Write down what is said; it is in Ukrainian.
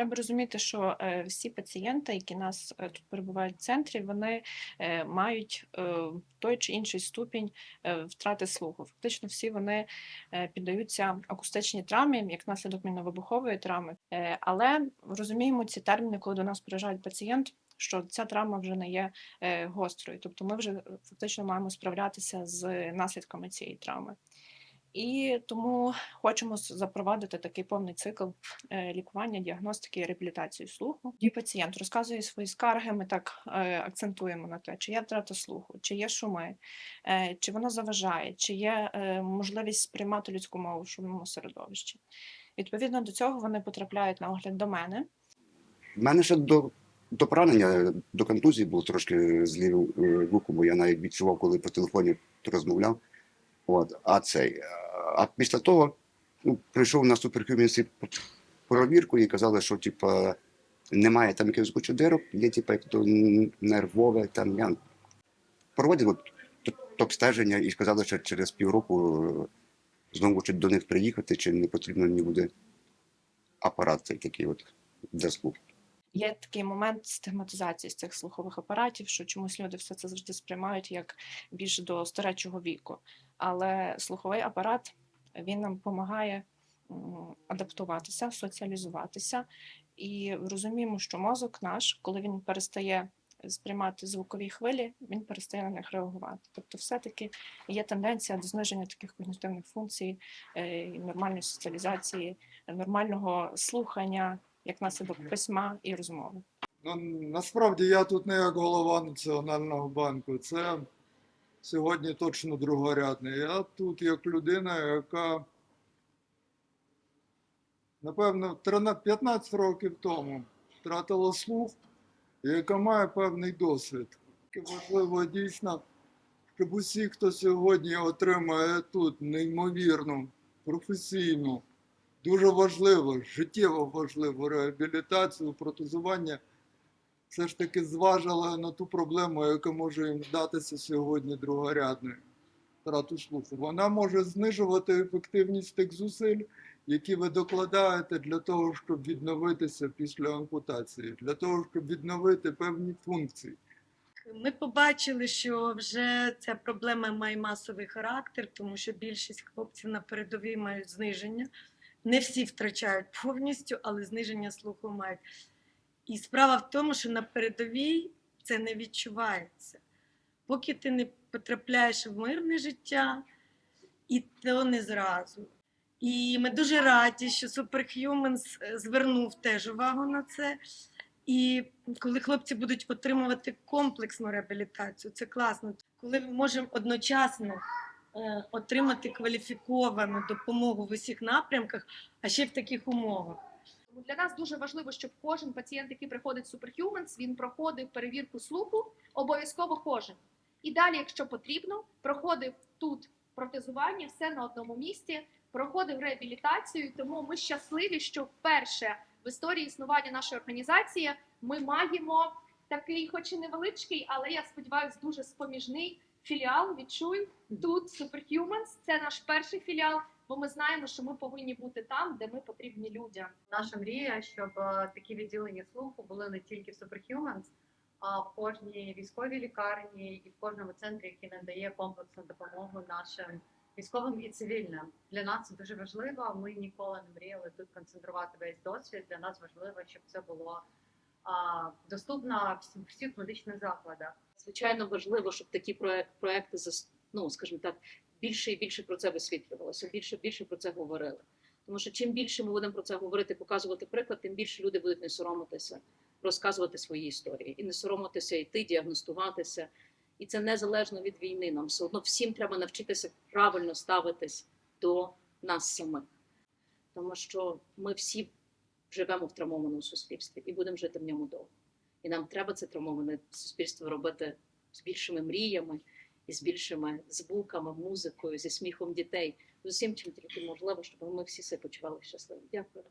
Треба розуміти, що е, всі пацієнти, які нас е, тут перебувають в центрі, вони е, мають той чи інший ступінь втрати слуху. Фактично, всі вони піддаються акустичній травмі, як наслідок міновибухової травми. Але розуміємо ці терміни, коли до нас приїжджає пацієнт. Що ця травма вже не є гострою, тобто ми вже фактично маємо справлятися з наслідками цієї травми. І тому хочемо запровадити такий повний цикл е, лікування, діагностики і реабілітації слуху. І пацієнт розказує свої скарги. Ми так е, акцентуємо на те, чи є втрата слуху, чи є шуми, е, чи воно заважає, чи є можливість сприймати людську мову в шумному середовищі. Відповідно до цього вони потрапляють на огляд до мене. У мене ще до, до поранення, до контузії був трошки з лівим вухом, бо я навіть відчував, коли по телефоні розмовляв. От, а цей. е, А після того ну, прийшов на суперхюмінсі провірку і казали, що типа, немає там якихось кучодирок, є типа, як то нервове. Там, я проводив обстеження і сказали, що через півроку е, знову до них приїхати, чи не потрібно мені буде апарат такий от для слуху. Є такий момент стигматизації з цих слухових апаратів, що чомусь люди все це завжди сприймають як більше до старечого віку. Але слуховий апарат він нам допомагає адаптуватися, соціалізуватися. І розуміємо, що мозок наш, коли він перестає сприймати звукові хвилі, він перестає на них реагувати. Тобто, все-таки є тенденція до зниження таких когнітивних функцій, е, нормальної соціалізації, нормального слухання, як наслідок письма і розмови. Ну, насправді я тут не як голова Національного банку. Це сьогодні точно другорядне. Я тут як людина, яка, напевно, 15 років тому втратила слух, і яка має певний досвід. Важливо дійсно, щоб усі, хто сьогодні отримує тут неймовірну, професійну, дуже важливу, життєво важливу реабілітацію, протезування, все ж таки зважила на ту проблему, яка може їм здатися сьогодні другорядною втрату слуху. Вона може знижувати ефективність тих зусиль, які ви докладаєте для того, щоб відновитися після ампутації, для того, щоб відновити певні функції. Ми побачили, що вже ця проблема має масовий характер, тому що більшість хлопців на передовій мають зниження. Не всі втрачають повністю, але зниження слуху мають. І справа в тому, що на передовій це не відчувається. Поки ти не потрапляєш в мирне життя, і то не зразу. І ми дуже раді, що Superhumans е, звернув теж увагу на це. І коли хлопці будуть отримувати комплексну реабілітацію, це класно. Коли ми можемо одночасно отримати кваліфіковану допомогу в усіх напрямках, а ще в таких умовах. Для нас дуже важливо, щоб кожен пацієнт, який приходить в Superhumans, він проходив перевірку слуху, обов'язково кожен. І далі, якщо потрібно, проходив тут протезування, все на одному місці, проходив реабілітацію. Тому ми щасливі, що вперше в історії існування нашої організації ми маємо такий, хоч і невеличкий, але я сподіваюся, дуже споміжний філіал. Відчуй тут Superhumans. Це наш перший філіал. Бо ми знаємо, що ми повинні бути там, де ми потрібні людям. Наша мрія, щоб е, такі відділення слуху були не тільки в Superhumans, а в кожній військовій лікарні і в кожному центрі, який надає комплексну допомогу нашим військовим і цивільним. Для нас це дуже важливо. Ми ніколи не мріяли тут концентрувати весь досвід. Для нас важливо, щоб це було доступно всі- всіх медичних закладах. Звичайно, важливо, щоб такі проект, проекти ну, скажімо так, більше і більше про це висвітлювалося, більше і більше про це говорили. Тому що чим більше ми будемо про це говорити, показувати приклад, тим більше люди будуть не соромитися, розказувати свої історії і не соромитися йти, діагностуватися. І це незалежно від війни. Нам все одно всім треба навчитися правильно ставитись до нас самих, тому що ми всі живемо в травмованому суспільстві і будемо жити в ньому довго. І нам треба це травмоване суспільство робити з більшими мріями, і з більшими звуками, музикою, зі сміхом дітей, з усім, чим тільки можливо, щоб ми всі себе почували щасливі. Дякую.